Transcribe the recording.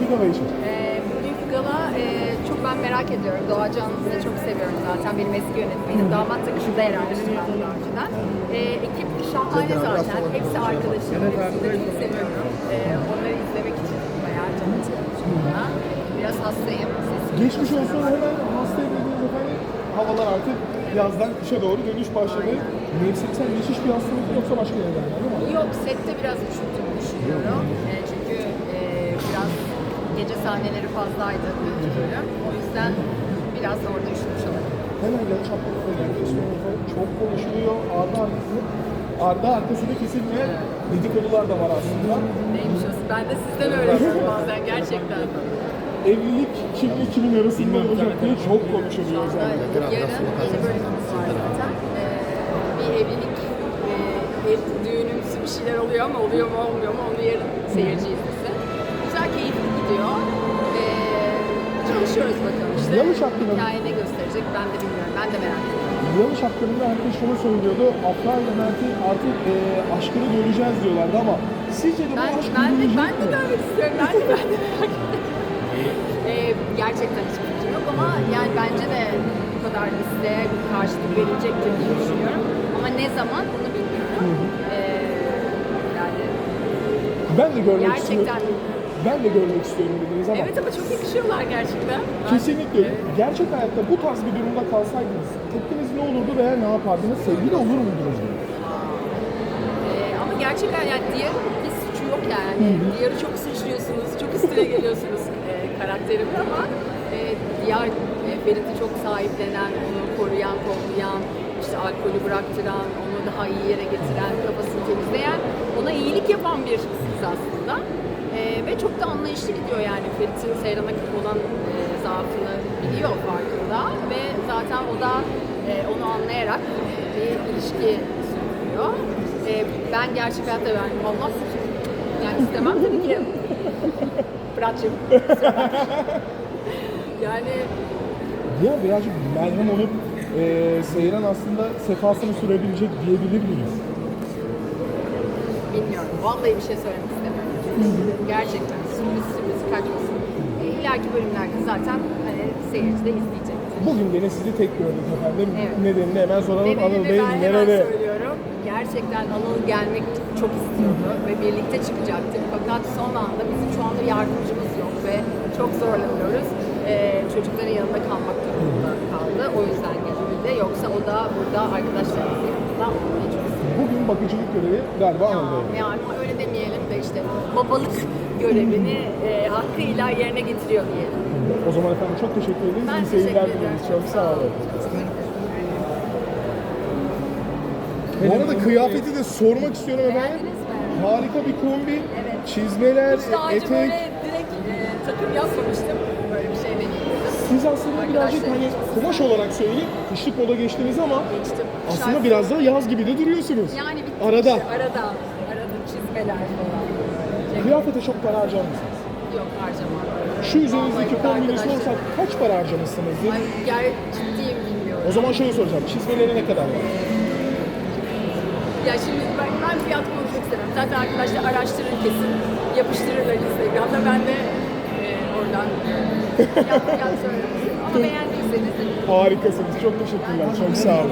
Merhabalar için. Ee, bugünkü gala e, çok ben merak ediyorum. Doğa Canlısı'nı çok seviyorum zaten. Benim eski yönetmenim. Damat takışında yer almıştım ben daha önceden. Ee, ekip şahane zaten. Hepsi arkadaşım. Hepsini de çok seviyorum. Ee, onları izlemek için bayağı canım bana. Biraz hastayım. Geçmiş olsun hemen hasta edildiğiniz efendim. Havalar artık yazdan kışa doğru dönüş başladı. Mevsimsel geçiş bir hastalık yoksa başka nedenler değil mi? Yok sette biraz üşüttüğümü gece sahneleri fazlaydı ilk bölüm. O yüzden biraz da orada üşümüş olabilirim. Hemen geldi. efendim. Çok konuşuluyor. Ardı arkası. Ardı arkasında kesilmeyen dedikodular da var aslında. Neymiş o? Ben de sizden öğreniyorum bazen gerçekten. Evlilik kimle kimin arasında olacak diye çok konuşuluyor Şu anda özellikle. yarın yeni bölümümüz var zaten. Ee, bir evlilik, e, ev, düğünümsü bir şeyler oluyor ama oluyor mu olmuyor mu onu yarın seyirci izlesin. Çalışıyoruz bakalım işte. Yanlış hakkında- Hikaye ne gösterecek ben de bilmiyorum. Ben de merak ediyorum. Yanlış hakkında herkes şunu söylüyordu. Afra ile Mert'i artık e, aşkını göreceğiz diyorlardı ama sizce de bu Ben, aşk ben görülecek ben de görmek istiyorum. Ben de ben de merak ediyorum. Ee, gerçekten hiçbir fikrim yok ama yani bence de bu kadar listeye karşılık verilecektir diye düşünüyorum. Ama ne zaman bunu bilmiyorum. Ee, yani Ben de görmek gerçekten istiyorum. Ben de görmek istiyorum dediniz ama evet ama çok yakışıyorlar gerçekten. Kesinlikle Evet. gerçek hayatta bu tarz bir durumda kalsaydınız tepkiniz ne olurdu veya ne yapardınız? Sevgili olur muydunuz? Ee, ama gerçekten yani Diyar'ın bir suçu yok yani. Diyar'ı çok suçluyorsunuz, çok üstüne geliyorsunuz e, karakterimle ama e, Diyar e, Ferit'i çok sahiplenen, onu koruyan, kollayan, işte alkolü bıraktıran, onu daha iyi yere getiren, kafasını temizleyen, ona iyilik yapan bir kız aslında. E, ve çok da anlayışlı gidiyor yani Ferit'in Seyran'a olan e, zaafını biliyor farkında ve zaten o da e, onu anlayarak bir ilişki sürdürüyor. E, ben gerçek hayatta ben Allah yani istemem tabii ki. Fırat'cığım. yani Ya birazcık merhem olup e, Seyran aslında sefasını sürebilecek diyebilir miyiz? Bilmiyorum. Vallahi bir şey söylemek istemiyorum. Gerçekten sürpriz sürpriz kaçmasın. E, ileriki bölümlerde zaten hani seyirci de izleyecek. Bugün gene sizi tek gördük efendim. Evet. Nedenini hemen soralım. Nedeni Anıl Bey ben hemen nerede? söylüyorum. Gerçekten Anıl gelmek çok istiyordu ve birlikte çıkacaktık. Fakat son anda bizim şu anda yardımcımız yok ve çok zorlanıyoruz. Ee, çocukların yanında kalmak durumunda kaldı. O yüzden gelemedi. Yoksa o da burada arkadaşlarımızın yanında olmayı çok istiyor. Bugün bakıcılık görevi galiba Anıl Bey. Yani öyle demeyelim de işte babalık görevini e, hakkıyla yerine getiriyor diyelim. O zaman efendim çok teşekkür ederiz. Ben İyi seyirler dileriz. Çok sağ olun. Bu arada kıyafeti de sormak istiyorum efendim. Beğendiniz mi? Harika bir kombi. Evet. Çizmeler, Hiç daha önce etek. böyle direkt e, takım yapmamıştım. Siz aslında birazcık hani kumaş olarak söyleyeyim kışlık moda geçtiniz ama geçtim. aslında Şarkı- biraz daha yaz gibi de duruyorsunuz. yani bir Arada. işte, arada. Arada çizmeler falan. Kıyafete çok para harcar mısınız? Yok harcamam. Şu üzerinizdeki Vallahi kombini arkadaşlar- sorsak kaç para harcamışsınızdır? Ay ger ciddiyim bilmiyorum. O zaman şöyle soracağım. Çizmeleri ne kadar var? Ya şimdi ben, ben fiyat konuşmak istemem. Zaten arkadaşlar araştırır kesin. Yapıştırırlar Instagram'da. Ben de oradan e, söylemek istedim. Ama beğendiyseniz Harikasınız. Çok teşekkürler. Çok sağ olun.